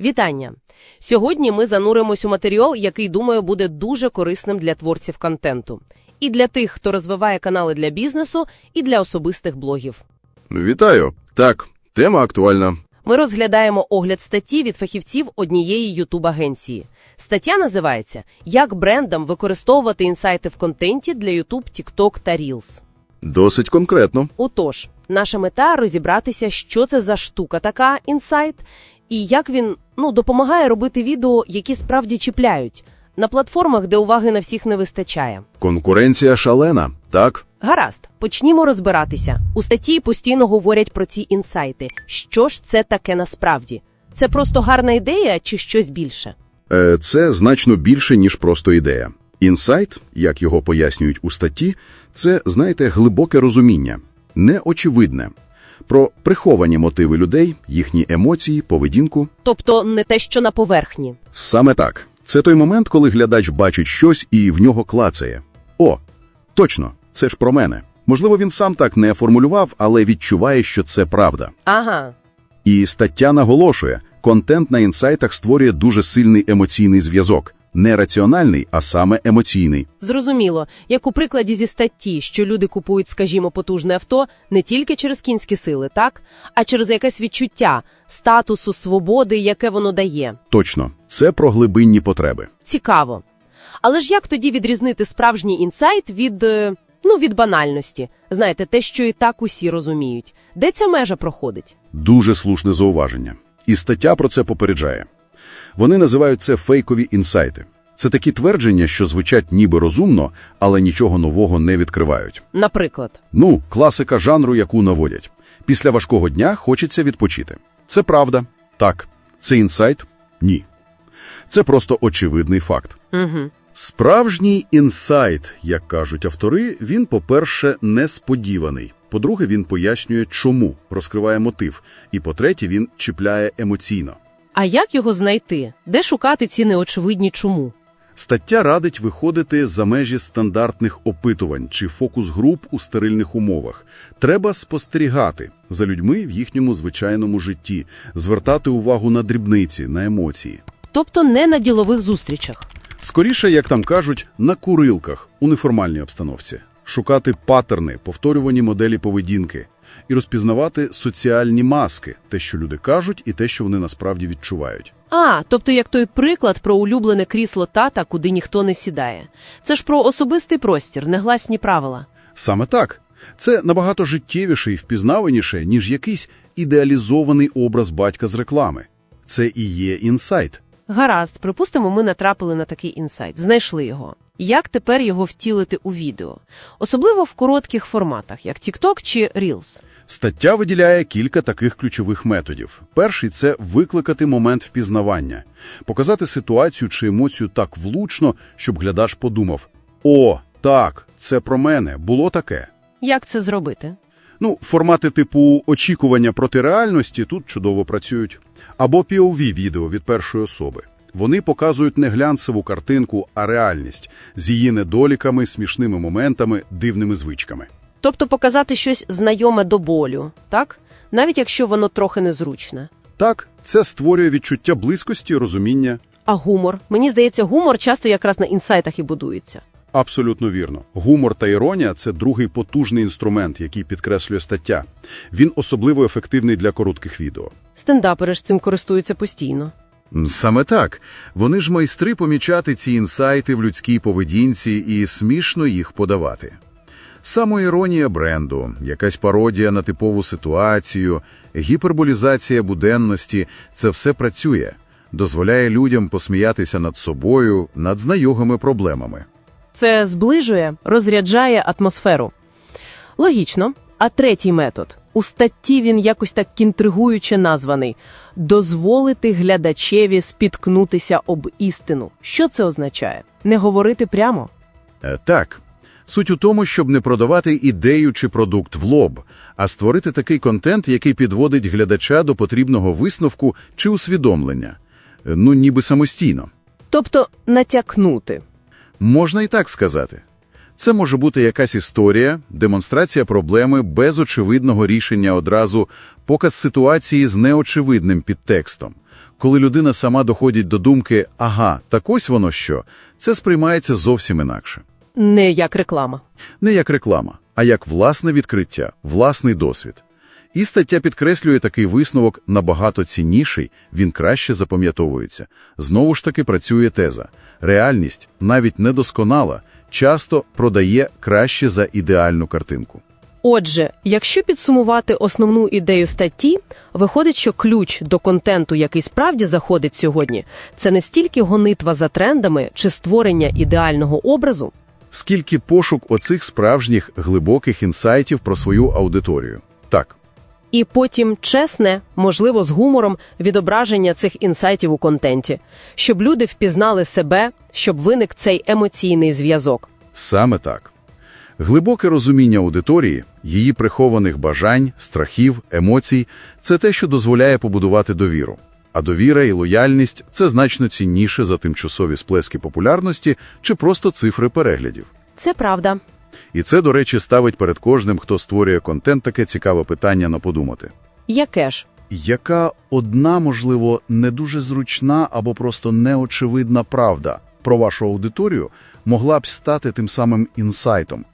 Вітання! Сьогодні ми зануримось у матеріал, який, думаю, буде дуже корисним для творців контенту. І для тих, хто розвиває канали для бізнесу, і для особистих блогів. Вітаю. Так, тема актуальна. Ми розглядаємо огляд статті від фахівців однієї YouTube-агенції. Стаття називається «Як брендам використовувати інсайти в контенті для YouTube, TikTok та Reels». Досить конкретно. Отож, наша мета розібратися, що це за штука така інсайт, і як він ну, допомагає робити відео, які справді чіпляють, на платформах, де уваги на всіх не вистачає. Конкуренція шалена, так? Гаразд, почнімо розбиратися. У статті постійно говорять про ці інсайти. Що ж це таке насправді? Це просто гарна ідея чи щось більше? Е, це значно більше, ніж просто ідея. Інсайт, як його пояснюють у статті, це, знаєте, глибоке розуміння, неочевидне, про приховані мотиви людей, їхні емоції, поведінку. Тобто не те, що на поверхні. Саме так. Це той момент, коли глядач бачить щось і в нього клацає. О, точно, це ж про мене. Можливо, він сам так не формулював, але відчуває, що це правда. Ага. І стаття наголошує, контент на інсайтах створює дуже сильний емоційний зв'язок. Не раціональний, а саме емоційний. Зрозуміло, як у прикладі зі статті, що люди купують, скажімо, потужне авто не тільки через кінські сили, так, а через якесь відчуття статусу, свободи, яке воно дає. Точно, це про глибинні потреби. Цікаво. Але ж як тоді відрізнити справжній інсайт від, е, ну, від банальності? Знаєте, те, що і так усі розуміють. Де ця межа проходить? Дуже слушне зауваження. І стаття про це попереджає. Вони називають це фейкові інсайти. Це такі твердження, що звучать ніби розумно, але нічого нового не відкривають. Наприклад, Ну, класика жанру, яку наводять. Після важкого дня хочеться відпочити. Це правда. Так. Це інсайт? Ні. Це просто очевидний факт. угу. Справжній інсайт, як кажуть автори, він, по-перше, несподіваний. По-друге, він пояснює, чому, розкриває мотив. І по-третє, він чіпляє емоційно. А як його знайти? Де шукати ці неочевидні чому? Стаття радить виходити за межі стандартних опитувань чи фокус-груп у стерильних умовах. Треба спостерігати за людьми в їхньому звичайному житті, звертати увагу на дрібниці, на емоції. Тобто не на ділових зустрічах. Скоріше, як там кажуть, на курилках у неформальній обстановці. Шукати паттерни, повторювані моделі поведінки і розпізнавати соціальні маски, те, що люди кажуть, і те, що вони насправді відчувають. А, тобто як той приклад про улюблене крісло тата, куди ніхто не сідає. Це ж про особистий простір, негласні правила. Саме так. Це набагато життєвіше і впізнаваніше, ніж якийсь ідеалізований образ батька з реклами. Це і є інсайт. Гаразд, припустимо, ми натрапили на такий інсайт, знайшли його. Як тепер його втілити у відео? Особливо в коротких форматах, як TikTok чи Reels. Стаття виділяє кілька таких ключових методів. Перший це викликати момент впізнавання, показати ситуацію чи емоцію так влучно, щоб глядач подумав: О, так, це про мене, було таке. Як це зробити? Ну, формати типу очікування проти реальності тут чудово працюють. Або POV відео від першої особи. Вони показують не глянцеву картинку, а реальність з її недоліками, смішними моментами, дивними звичками. Тобто показати щось знайоме до болю, так? Навіть якщо воно трохи незручне. Так, це створює відчуття близькості, розуміння. А гумор? Мені здається, гумор часто якраз на інсайтах і будується. Абсолютно вірно. Гумор та іронія це другий потужний інструмент, який підкреслює стаття. Він особливо ефективний для коротких відео. Стендапери ж цим користуються постійно. Саме так. Вони ж майстри помічати ці інсайти в людській поведінці і смішно їх подавати. Самоіронія бренду, якась пародія на типову ситуацію, гіперболізація буденності – це все працює, дозволяє людям посміятися над собою, над знайомими проблемами. Це зближує, розряджає атмосферу. Логічно. А третій метод. У статті він якось так інтригуюче названий дозволити глядачеві спіткнутися об істину. Що це означає? Не говорити прямо. Е, Так. Суть у тому, щоб не продавати ідею чи продукт в лоб, а створити такий контент, який підводить глядача до потрібного висновку чи усвідомлення. Е, Ну, ніби самостійно. Тобто натякнути. Можна і так сказати. Це може бути якась історія, демонстрація проблеми без очевидного рішення одразу, показ ситуації з неочевидним підтекстом, Коли людина сама доходить до думки «ага, так ось воно що», це сприймається зовсім інакше. Не як реклама. Не як реклама, а як власне відкриття, власний досвід. І стаття підкреслює такий висновок набагато цінніший, він краще запам'ятовується. Знову ж таки працює теза. Реальність, навіть недосконала, часто продає краще за ідеальну картинку. Отже, якщо підсумувати основну ідею статті, виходить, що ключ до контенту, який справді заходить сьогодні, це не стільки гонитва за трендами чи створення ідеального образу, Скільки пошук оцих справжніх глибоких інсайтів про свою аудиторію. Так, і потім чесне, можливо, з гумором відображення цих інсайтів у контенті, щоб люди впізнали себе, щоб виник цей емоційний зв'язок. Саме так. Глибоке розуміння аудиторії, її прихованих бажань, страхів, емоцій – це те, що дозволяє побудувати довіру. А довіра і лояльність – це значно цінніше за тимчасові сплески популярності чи просто цифри переглядів. Це правда. І це, до речі, ставить перед кожним, хто створює контент, таке цікаве питання на подумати. Яке ж? Яка одна, можливо, не дуже зручна або просто неочевидна правда про вашу аудиторію могла б стати тим самим інсайтом,